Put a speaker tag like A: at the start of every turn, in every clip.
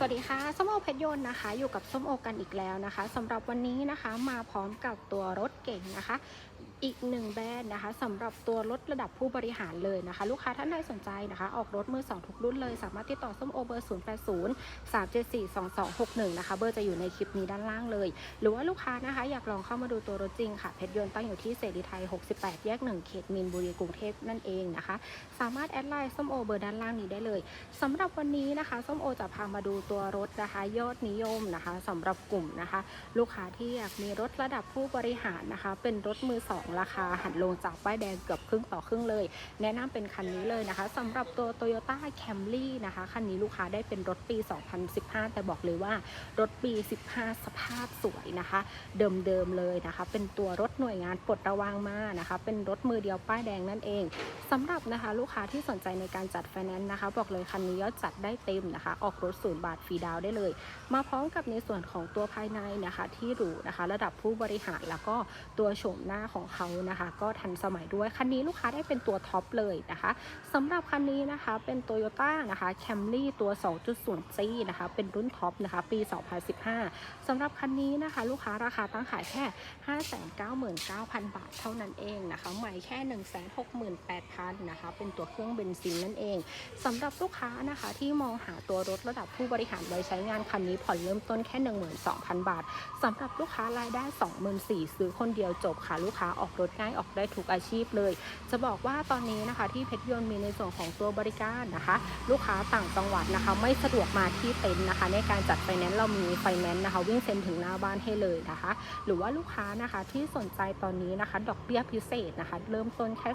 A: สวัสดีค่ะส้มโอเพชรยนต์นะคะ อยู่กับส้มโอกันอีกแล้วนะคะสำหรับวันนี้นะคะมาพร้อมกับตัวรถเก่งนะคะ อีกหนึ่งแบรนด์นะคะสำหรับตัวรถระดับผู้บริหารเลยนะคะ ลูกค้าท่านใดสนใจนะคะ ออกรถมือสองทุกรุ่นเลย สามารถติดต่อส้มโอเบอร์ 0 8 0 3 7 4 2 2 6 1 นะคะ เบอร์จะอยู่ในคลิปนี้ด้านล่างเลย หรือว่าลูกค้านะคะ อยากลองเข้ามาดูตัวรถจริงค่ะ เพชรยนต์ตั้งอยู่ที่เสรีไทย 68 แยก 1 เขตมีนบุรีกรุงเทพนั่นเองนะคะ สามารถแอดไลน์ส้มโอเบอร์ด้านล่างนี้ได้เลยสำหรับวันนี้นะคะส้มโอจะพามาดูตัวรถนะคะ ยอดนิยมนะคะสำหรับกลุ่มนะคะ ลูกค้าที่อยากมีรถระดับผู้บริหารนะคะ เป็นรถมือสองราคาหันลงจากป้ายแดงเกือบครึ่งต่อครึ่งเลย แนะนำเป็นคันนี้เลยนะคะสำหรับตัว Toyota Camry นะคะ คันนี้ลูกค้าได้เป็นรถปี 2015 แต่บอกเลยว่ารถปี 15 สภาพสวยนะคะ เดิมๆเลยนะคะ เป็นตัวรถหน่วยงานปลดระวางมานะคะ เป็นรถมือเดียวป้ายแดงนั่นเองสำหรับนะคะลูกค้าที่สนใจในการจัดไฟแนนซ์นะคะ บอกเลยคันนี้ยอดจัดได้เต็มนะคะ ออกรถศูนย์บาทฟรีดาวได้เลย มาพร้อมกับในส่วนของตัวภายในนะคะ ที่หรูนะคะ ระดับผู้บริหารแล้วก็ตัวโฉมหน้าของเขานะคะ ก็ทันสมัยด้วยคันนี้ลูกค้าได้เป็นตัวท็อปเลยนะคะสำหรับคันนี้นะคะเป็น Toyota นะคะ Camry ตัว 2.0 C นะคะ เป็นรุ่นท็อปนะคะ ปี 2015สำหรับคันนี้นะคะ ลูกค้าราคาตั้งขายแค่ 599,000 บาทเท่านั้นเองนะคะใหม่แค่ 168,000นะคะ เป็นตัวเครื่องเบนซินนั่นเองสำหรับลูกค้านะคะที่มองหาตัวรถระดับผู้บริหารไว้ใช้งานคันนี้ผ่อนเริ่มต้นแค่ 12,000 บาทสำหรับลูกค้ารายได้ 24,000ซื้อคนเดียวจบค่ะลูกค้าออกรถง่ายออกได้ทุกอาชีพเลย จะบอกว่าตอนนี้นะคะที่เพชรยนต์มีในส่วนของตัวบริการนะคะ ลูกค้าต่างจังหวัดนะคะ ไม่สะดวกมาที่เต็นท์นะคะ ในการจัดไฟแนนซ์เรามีไฟแนนซ์นะคะ วิ่งเซ็นถึงหน้าบ้านให้เลยนะคะ หรือว่าลูกค้านะคะที่สนใจตอนนี้นะคะ ดอกเบี้ยพิเศษนะคะ เริ่มต้นแค่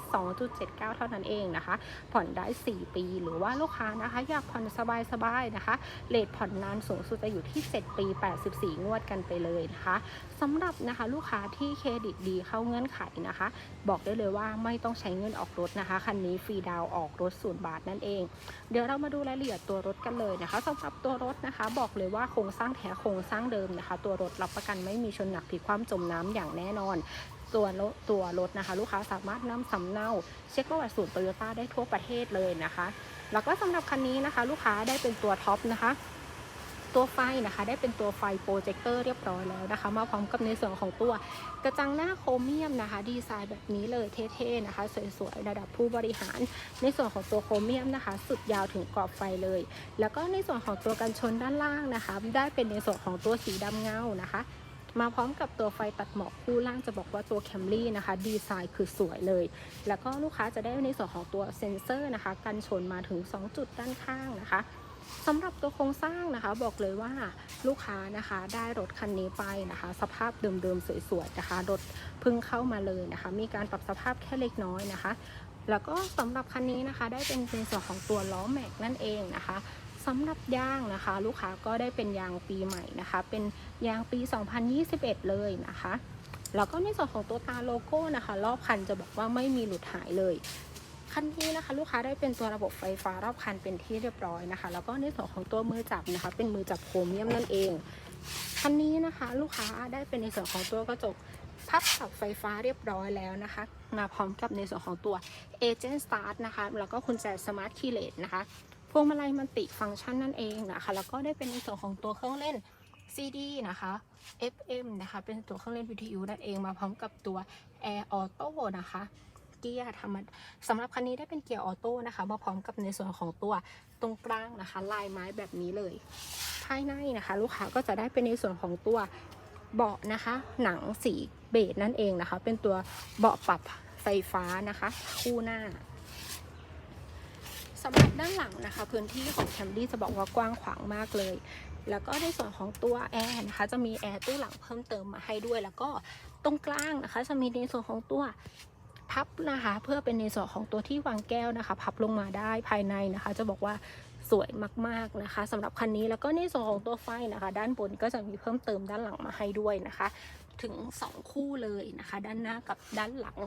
A: 2.79 เท่านั้นเองนะคะ ผ่อนได้ 4 ปี หรือว่าลูกค้านะคะ อยากผ่อนสบายๆนะคะเลทผ่อนนานสูงสุดจะอยู่ที่ 7 ปี 84 งวดกันไปเลยนะคะสำหรับนะคะลูกค้าที่เครดิตดีเข้าเงื่อนไขนะคะ บอกได้เลยว่าไม่ต้องใช้เงินออกรถนะคะ คันนี้ฟรีดาวออกรถศูนย์บาทนั่นเอง เดี๋ยวเรามาดูรายละเอียดตัวรถกันเลยนะคะสำหรับตัวรถนะคะ บอกเลยว่าโครงสร้างแท้โครงสร้างเดิมนะคะ ตัวรถรับประกันไม่มีชนหนักพลิกคว่ำจมน้ำอย่างแน่นอนตัวรถตัวรถนะคะ ลูกค้าสามารถนำสำเนา เช็คประวัติศูนย์โตโยต้าได้ทั่วประเทศเลยนะคะ แล้วก็สำหรับคันนี้นะคะ ลูกค้าได้เป็นตัวท็อปนะคะ ตัวไฟนะคะ ได้เป็นตัวไฟโปรเจคเตอร์เรียบร้อยแล้วนะคะ มาพร้อมกับในส่วนของตัวกระจังหน้าโครเมียมนะคะ ดีไซน์แบบนี้เลยเท่ๆนะคะ สวยๆ ระดับผู้บริหาร ในส่วนของตัวโครเมียมนะคะ สุดยาวถึงกรอบไฟเลย แล้วก็ในส่วนของตัวกันชนด้านล่างนะคะ ได้เป็นในส่วนของตัวสีดำเงานะคะมาพร้อมกับตัวไฟตัดหมอกคู่ล่างจะบอกว่าตัว Camry นะคะ ดีไซน์คือสวยเลย แล้วก็ลูกค้าจะได้ในส่วนของตัวเซ็นเซอร์นะคะ กันชนมาถึง 2 จุดด้านข้างนะคะ สำหรับตัวโครงสร้างนะคะบอกเลยว่าลูกค้านะคะได้รถคันนี้ไปนะคะ สภาพเดิมๆสวยๆนะคะรถเพิ่งเข้ามาเลยนะคะ มีการปรับสภาพแค่เล็กน้อยนะคะ แล้วก็สำหรับคันนี้นะคะ ได้เป็นในส่วนของตัวล้อแม็กนั่นเองนะคะสำหรับยางนะคะ ลูกค้าก็ได้เป็นยางปีใหม่นะคะ เป็นยางปี 2021 เลยนะคะแล้วก็ในส่วนของตัวตาโลโก้นะคะ รอบคันจะบอกว่าไม่มีหลุดหายเลย คันนี้นะคะลูกค้าได้เป็นตัวระบบไฟฟ้ารอบคันเป็นที่เรียบร้อยนะคะ แล้วก็ในส่วนของตัวมือจับนะคะ เป็นมือจับโครเมียมนั่นเองคันนี้นะคะ ลูกค้าได้เป็นในส่วนของตัวกระจกพับสับไฟฟ้าเรียบร้อยแล้วนะคะ มาพร้อมกับในส่วนของตัว Agent Start นะคะ แล้วก็คุณแจ Smart Key l e t นะคะพวงมาลัยมันติฟังก์ชันนั่นเองนะคะ แล้วก็ได้เป็นในส่วนของตัวเครื่องเล่น CD นะคะ FM นะคะ เป็นตัวเครื่องเล่นวิทยุนั่นเองมาพร้อมกับตัว Air Auto นะคะ เกียร์ธรรมสำหรับคันนี้ได้เป็นเกียร์ออโต้นะคะมาพร้อมกับในส่วนของตัวตรงกลางนะคะ ลายไม้แบบนี้เลย ภายในนะคะ ลูกค้าก็จะได้เป็นในส่วนของตัวเบาะนะคะ หนังสีเบจนั่นเองนะคะ เป็นตัวเบาะปรับไฟฟ้านะคะ คู่หน้าสำหรับด้านหลังนะคะ พื้นที่ของแคมรี่จะบอกว่ากว้างขวางมากเลย แล้วก็ในส่วนของตัวแอร์นะคะจะมีแอร์ตู้หลังเพิ่มเติมมาให้ด้วย แล้วก็ตรงกลางนะคะ จะมีในส่วนของตัว พับนะคะ เพื่อเป็นในส่วนของตัวที่วางแก้วนะคะ พับลงมาได้ภายในนะคะ จะบอกว่าสวยมากๆนะคะสำหรับคันนี้แล้วก็ในส่วนของตัวไฟนะคะ ด้านบนก็จะมีเพิ่มเติมด้านหลังมาให้ด้วยนะคะ ถึง 2 คู่เลยนะคะ ด้านหน้ากับด้านหลัง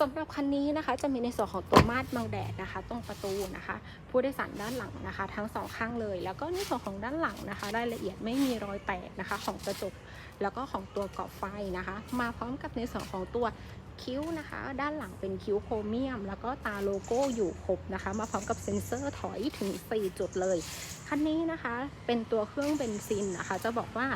A: สำหรับคันนี้นะคะจะมีในส่วนของตัวมาดบังแดดนะคะ ตรงประตูนะคะ ผู้โดยสารด้านหลังนะคะ ทั้งสองข้างเลย แล้วก็ในส่วนของด้านหลังนะคะ รายละเอียดไม่มีรอยแตกนะคะ ของกระจกแล้วก็ของตัวกรอบไฟนะคะ มาพร้อมกับในส่วนของตัว คิ้วนะคะ ด้านหลังเป็นคิ้วโครเมียม แล้วก็ตาโลโก้อยู่ครบนะคะ มาพร้อมกับเซ็นเซอร์ถอยถึง 4 จุดเลยคันนี้นะคะเป็นตัวเครื่องเบนซินนะคะ จะบอกว่า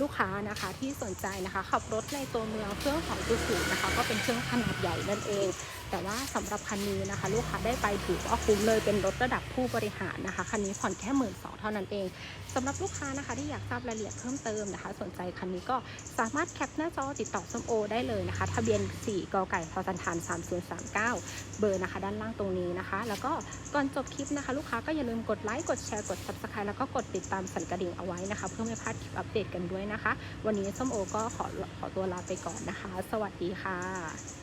A: ลูกค้านะคะที่สนใจนะคะขับรถในตัวเมืองเครื่องของตัวสูนะคะ ก็เป็นเครื่องขนาดใหญ่นั่นเอง แต่ว่าสำหรับคันนี้นะคะ ลูกค้าได้ไปถือว่าคุ้มเลยเป็นรถระดับผู้บริหารนะคะคันนี้ผ่อนแค่หมื่นสองเท่านั้นเองสำหรับลูกค้านะคะที่อยากทราบรายละเอียดเพิ่มเติมนะคะ สนใจคันนี้ก็สามารถแคปหน้าจอติดต่อส้มโอได้เลยนะคะ ทะเบียน4กอไก่พอสันทาน3039 เบอร์นะคะ ด้านล่างตรงนี้นะคะ แล้วก็ก่อนจบคลิปนะคะ ลูกค้าก็อย่าลืมกดไลค์กดแชร์กด subscribe แล้วก็กดติดตามสั่นกระดิ่งเอาไว้นะคะ เพื่อไม่พลาดคลิปอัปเดตกันด้วยนะคะ วันนี้ส้มโอก็ขอขอตัวลาไปก่อนนะคะ สวัสดีค่ะ